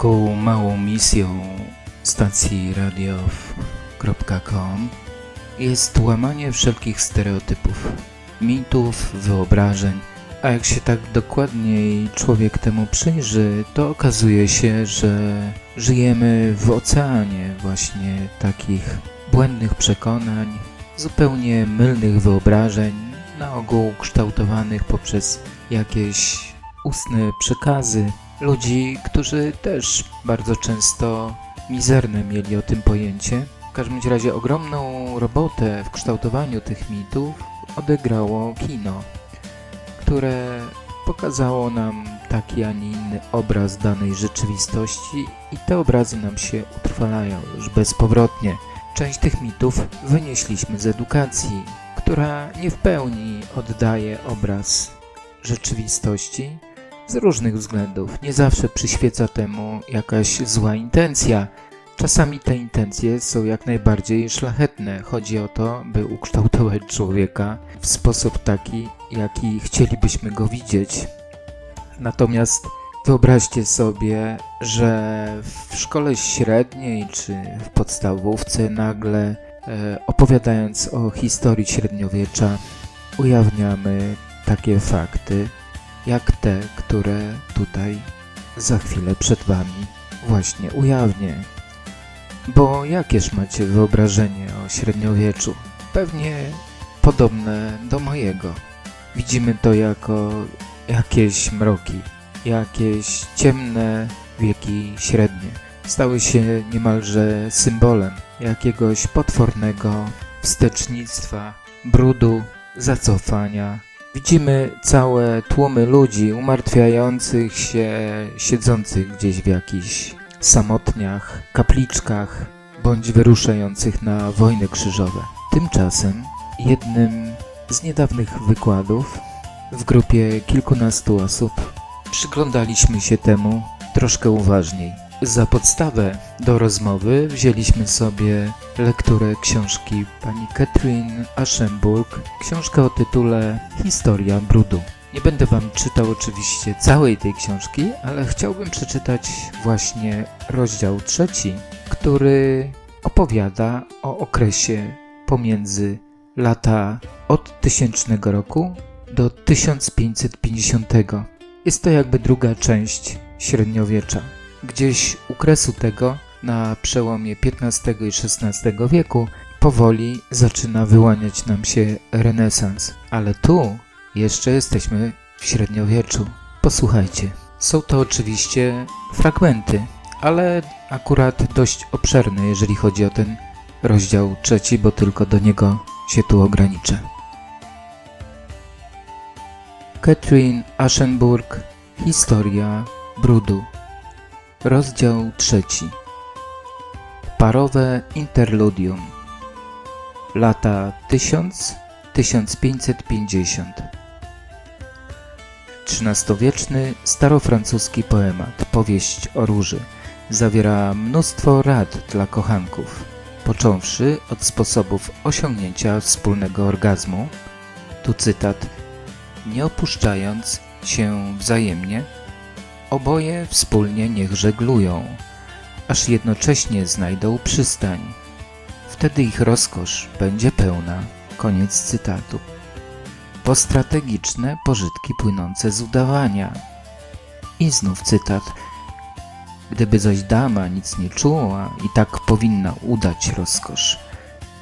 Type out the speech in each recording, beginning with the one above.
Taką małą misją stacji radiow.com jest łamanie wszelkich stereotypów, mitów, wyobrażeń, a jak się tak dokładniej człowiek temu przyjrzy, to okazuje się, że żyjemy w oceanie właśnie takich błędnych przekonań, zupełnie mylnych wyobrażeń, na ogół kształtowanych poprzez jakieś ustne przekazy ludzi, którzy też bardzo często mizerne mieli o tym pojęcie. W każdym razie ogromną robotę w kształtowaniu tych mitów odegrało kino, które pokazało nam taki, a nie inny obraz danej rzeczywistości i te obrazy nam się utrwalają już bezpowrotnie. Część tych mitów wynieśliśmy z edukacji, która nie w pełni oddaje obraz rzeczywistości z różnych względów. Nie zawsze przyświeca temu jakaś zła intencja. Czasami te intencje są jak najbardziej szlachetne. Chodzi o to, by ukształtować człowieka w sposób taki, jaki chcielibyśmy go widzieć. Natomiast wyobraźcie sobie, że w szkole średniej czy w podstawówce nagle e, opowiadając o historii średniowiecza ujawniamy takie fakty, jak te, które tutaj za chwilę przed Wami właśnie ujawnię. Bo jakież macie wyobrażenie o średniowieczu? Pewnie podobne do mojego. Widzimy to jako jakieś mroki, jakieś ciemne wieki średnie. Stały się niemalże symbolem jakiegoś potwornego wstecznictwa, brudu, zacofania. Widzimy całe tłumy ludzi umartwiających się, siedzących gdzieś w jakichś samotniach, kapliczkach, bądź wyruszających na wojny krzyżowe. Tymczasem jednym z niedawnych wykładów w grupie kilkunastu osób przyglądaliśmy się temu troszkę uważniej. Za podstawę do rozmowy wzięliśmy sobie lekturę książki pani Catherine Aschenburg, książkę o tytule Historia brudu. Nie będę wam czytał oczywiście całej tej książki, ale chciałbym przeczytać właśnie rozdział trzeci, który opowiada o okresie pomiędzy lata od 1000 roku do 1550. Jest to jakby druga część średniowiecza. Gdzieś u kresu tego, na przełomie XV i XVI wieku, powoli zaczyna wyłaniać nam się renesans. Ale tu jeszcze jesteśmy w średniowieczu. Posłuchajcie. Są to oczywiście fragmenty, ale akurat dość obszerne, jeżeli chodzi o ten rozdział trzeci, bo tylko do niego się tu ograniczę. Catherine Aschenburg Historia brudu Rozdział trzeci. Parowe interludium. Lata 1000-1550 XIII-wieczny starofrancuski poemat Powieść o róży. Zawiera mnóstwo rad dla kochanków, począwszy od sposobów osiągnięcia wspólnego orgazmu. Tu cytat. Nie opuszczając się wzajemnie, oboje wspólnie niech żeglują, aż jednocześnie znajdą przystań. Wtedy ich rozkosz będzie pełna. Koniec cytatu. Po strategiczne pożytki płynące z udawania. I znów cytat. Gdyby zaś dama nic nie czuła i tak powinna udać rozkosz,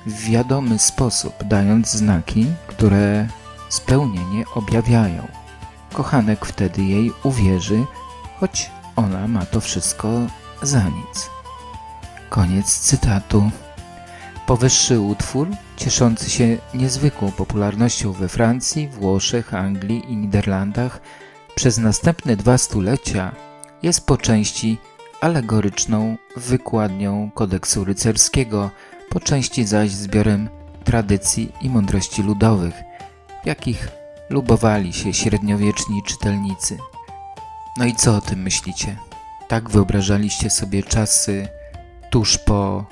w wiadomy sposób dając znaki, które spełnienie objawiają. Kochanek wtedy jej uwierzy, choć ona ma to wszystko za nic. Koniec cytatu. Powyższy utwór, cieszący się niezwykłą popularnością we Francji, Włoszech, Anglii i Niderlandach, przez następne dwa stulecia jest po części alegoryczną wykładnią kodeksu rycerskiego, po części zaś zbiorem tradycji i mądrości ludowych, jakich lubowali się średniowieczni czytelnicy. No i co o tym myślicie? Tak wyobrażaliście sobie czasy tuż po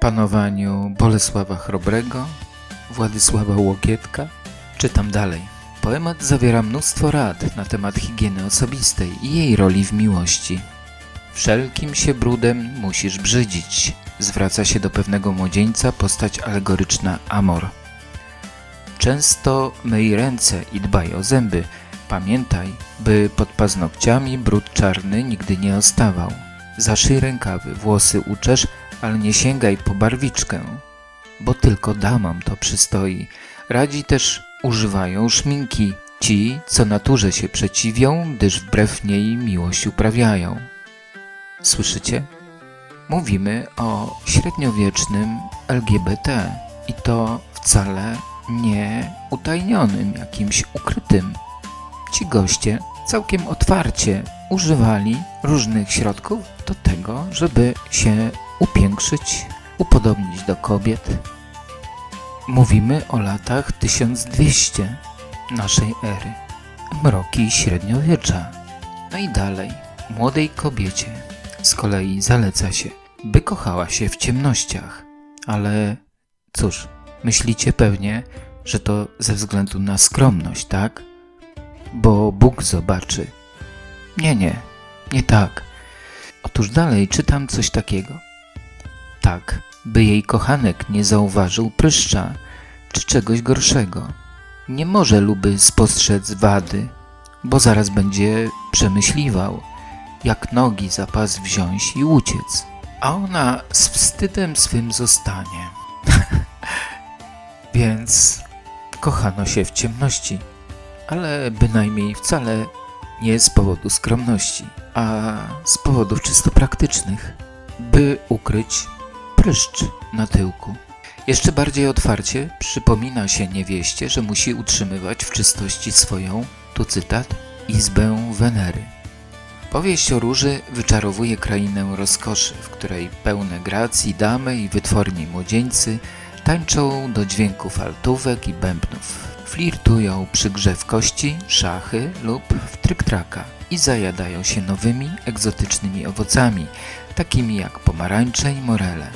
panowaniu Bolesława Chrobrego, Władysława Łokietka? Czytam dalej. Poemat zawiera mnóstwo rad na temat higieny osobistej i jej roli w miłości. Wszelkim się brudem musisz brzydzić. Zwraca się do pewnego młodzieńca postać alegoryczna Amor. Często myj ręce i dbaj o zęby. Pamiętaj, by pod paznokciami brud czarny nigdy nie ostawał. Zaszyj rękawy, włosy uczesz, ale nie sięgaj po barwiczkę, bo tylko damom to przystoi. Radzi też używają szminki ci, co naturze się przeciwią, gdyż wbrew niej miłość uprawiają. Słyszycie? Mówimy o średniowiecznym LGBT i to wcale nie utajnionym, jakimś ukrytym. Ci goście całkiem otwarcie używali różnych środków do tego, żeby się upiększyć, upodobnić do kobiet. Mówimy o latach 1200 naszej ery, mroki średniowiecza. No i dalej, młodej kobiecie z kolei zaleca się, by kochała się w ciemnościach. Ale cóż, myślicie pewnie, że to ze względu na skromność, tak? Bo Bóg zobaczy. Nie, nie, nie tak. Otóż dalej czytam coś takiego. Tak, by jej kochanek nie zauważył pryszcza czy czegoś gorszego. Nie może luby spostrzec wady, bo zaraz będzie przemyśliwał, jak nogi za pas wziąć i uciec, a ona z wstydem swym zostanie. Więc kochano się w ciemności, ale bynajmniej wcale nie z powodu skromności, a z powodów czysto praktycznych, by ukryć pryszcz na tyłku. Jeszcze bardziej otwarcie przypomina się niewieście, że musi utrzymywać w czystości swoją, tu cytat, izbę Wenery. Powieść o róży wyczarowuje krainę rozkoszy, w której pełne gracji damy i wytworni młodzieńcy tańczą do dźwięków altówek i bębnów, flirtują przy grze w kości, szachy lub w tryktraka i zajadają się nowymi, egzotycznymi owocami, takimi jak pomarańcze i morele.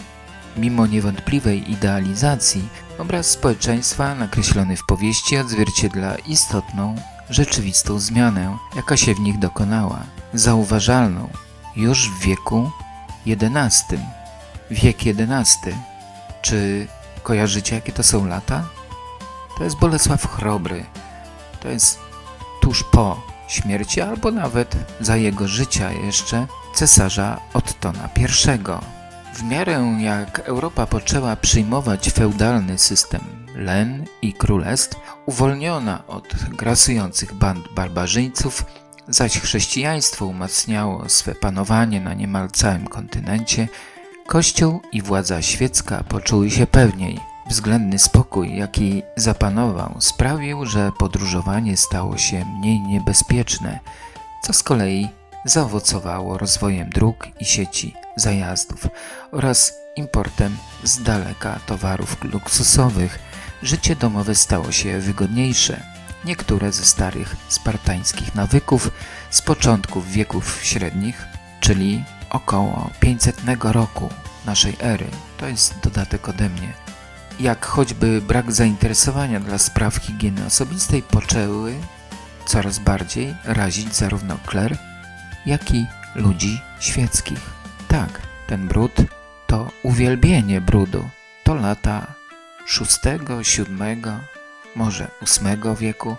Mimo niewątpliwej idealizacji, obraz społeczeństwa nakreślony w powieści odzwierciedla istotną, rzeczywistą zmianę, jaka się w nich dokonała, zauważalną już w wieku XI. Wiek XI. Czy kojarzycie, jakie to są lata? To jest Bolesław Chrobry. To jest tuż po śmierci, albo nawet za jego życia jeszcze cesarza Ottona I. W miarę jak Europa poczęła przyjmować feudalny system len i królestw, uwolniona od grasujących band barbarzyńców, zaś chrześcijaństwo umacniało swe panowanie na niemal całym kontynencie, Kościół i władza świecka poczuły się pewniej. Względny spokój, jaki zapanował, sprawił, że podróżowanie stało się mniej niebezpieczne, co z kolei zaowocowało rozwojem dróg i sieci zajazdów oraz importem z daleka towarów luksusowych. Życie domowe stało się wygodniejsze. Niektóre ze starych spartańskich nawyków z początków wieków średnich, czyli około 500 roku naszej ery, to jest dodatek ode mnie, jak choćby brak zainteresowania dla spraw higieny osobistej poczęły coraz bardziej razić zarówno kler, jak i ludzi świeckich. Tak, ten brud to uwielbienie brudu. To lata VI, VII, może VIII wieku,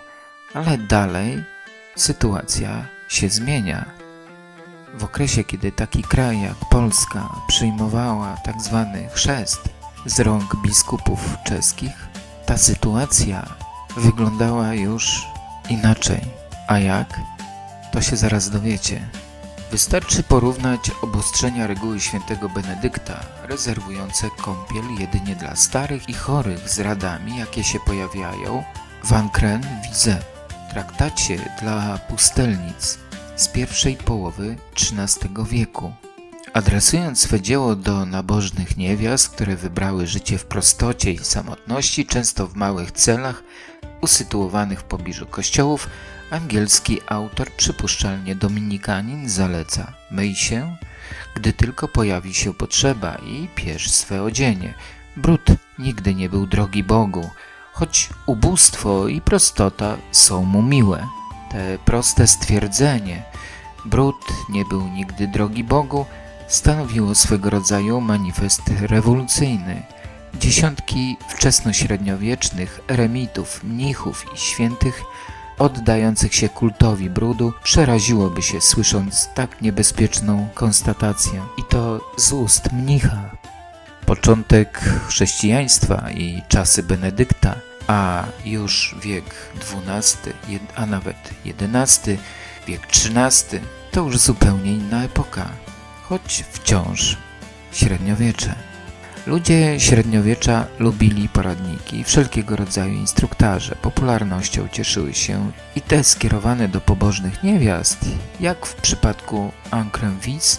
ale dalej sytuacja się zmienia. W okresie, kiedy taki kraj jak Polska przyjmowała tak zwany chrzest z rąk biskupów czeskich, ta sytuacja wyglądała już inaczej. A jak? To się zaraz dowiecie. Wystarczy porównać obostrzenia reguły świętego Benedykta, rezerwujące kąpiel jedynie dla starych i chorych z radami, jakie się pojawiają w Ancren Wize, traktacie dla pustelnic z pierwszej połowy XIII wieku. Adresując swe dzieło do nabożnych niewiast, które wybrały życie w prostocie i samotności, często w małych celach, usytuowanych w pobliżu kościołów, angielski autor, przypuszczalnie dominikanin, zaleca myj się, gdy tylko pojawi się potrzeba i pierz swe odzienie. Brud nigdy nie był drogi Bogu, choć ubóstwo i prostota są mu miłe. Te proste stwierdzenie Brud nie był nigdy drogi Bogu stanowiło swego rodzaju manifest rewolucyjny. Dziesiątki wczesnośredniowiecznych eremitów, mnichów i świętych oddających się kultowi brudu przeraziłoby się słysząc tak niebezpieczną konstatację i to z ust mnicha. Początek chrześcijaństwa i czasy Benedykta, a już wiek XII, a nawet XI, wiek XIII to już zupełnie inna epoka, choć wciąż średniowiecze. Ludzie średniowiecza lubili poradniki i wszelkiego rodzaju instruktaże. Popularnością cieszyły się i te skierowane do pobożnych niewiast, jak w przypadku Ancrem-Vis,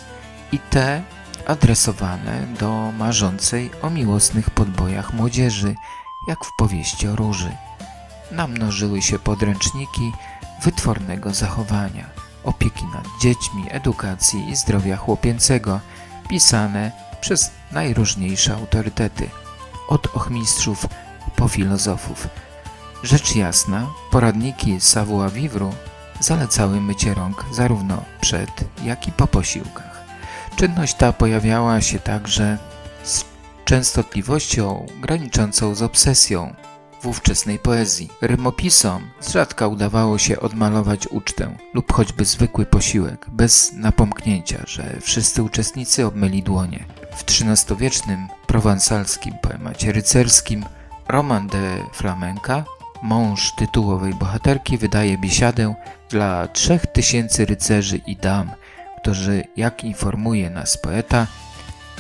i te adresowane do marzącej o miłosnych podbojach młodzieży, jak w powieści o róży. Namnożyły się podręczniki wytwornego zachowania, opieki nad dziećmi, edukacji i zdrowia chłopięcego, pisane przez najróżniejsze autorytety, od ochmistrzów po filozofów. Rzecz jasna, poradniki savoir vivre zalecały mycie rąk zarówno przed, jak i po posiłkach. Czynność ta pojawiała się także częstotliwością graniczącą z obsesją w ówczesnej poezji. Rymopisom z rzadka udawało się odmalować ucztę lub choćby zwykły posiłek, bez napomknięcia, że wszyscy uczestnicy obmyli dłonie. W XIII-wiecznym prowansalskim poemacie rycerskim Roman de Flamenca mąż tytułowej bohaterki wydaje biesiadę dla trzech tysięcy rycerzy i dam, którzy, jak informuje nas poeta,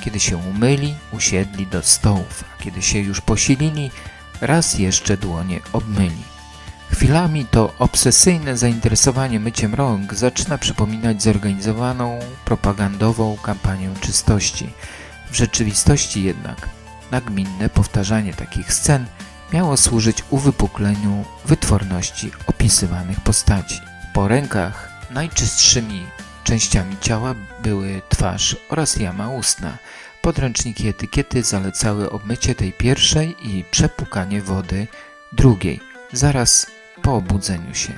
kiedy się umyli, usiedli do stołów, a kiedy się już posilili, raz jeszcze dłonie obmyli. Chwilami to obsesyjne zainteresowanie myciem rąk zaczyna przypominać zorganizowaną propagandową kampanię czystości. W rzeczywistości jednak nagminne powtarzanie takich scen miało służyć uwypukleniu wytworności opisywanych postaci. Po rękach najczystszymi częściami ciała były twarz oraz jama ustna. Podręczniki etykiety zalecały obmycie tej pierwszej i przepłukanie wody drugiej, zaraz po obudzeniu się.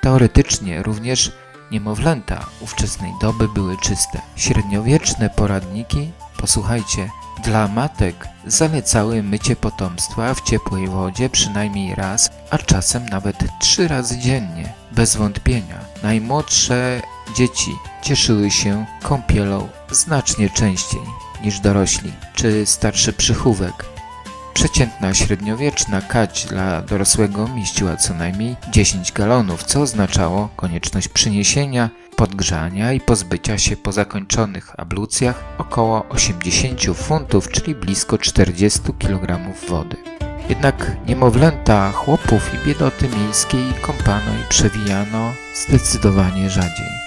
Teoretycznie również niemowlęta ówczesnej doby były czyste. Średniowieczne poradniki, posłuchajcie, dla matek zalecały mycie potomstwa w ciepłej wodzie przynajmniej raz, a czasem nawet trzy razy dziennie. Bez wątpienia najmłodsze dzieci cieszyły się kąpielą znacznie częściej niż dorośli czy starszy przychówek. Przeciętna średniowieczna kać dla dorosłego mieściła co najmniej 10 galonów, co oznaczało konieczność przyniesienia, podgrzania i pozbycia się po zakończonych ablucjach około 80 funtów, czyli blisko 40 kg wody. Jednak niemowlęta chłopów i biedoty miejskiej kąpano i przewijano zdecydowanie rzadziej.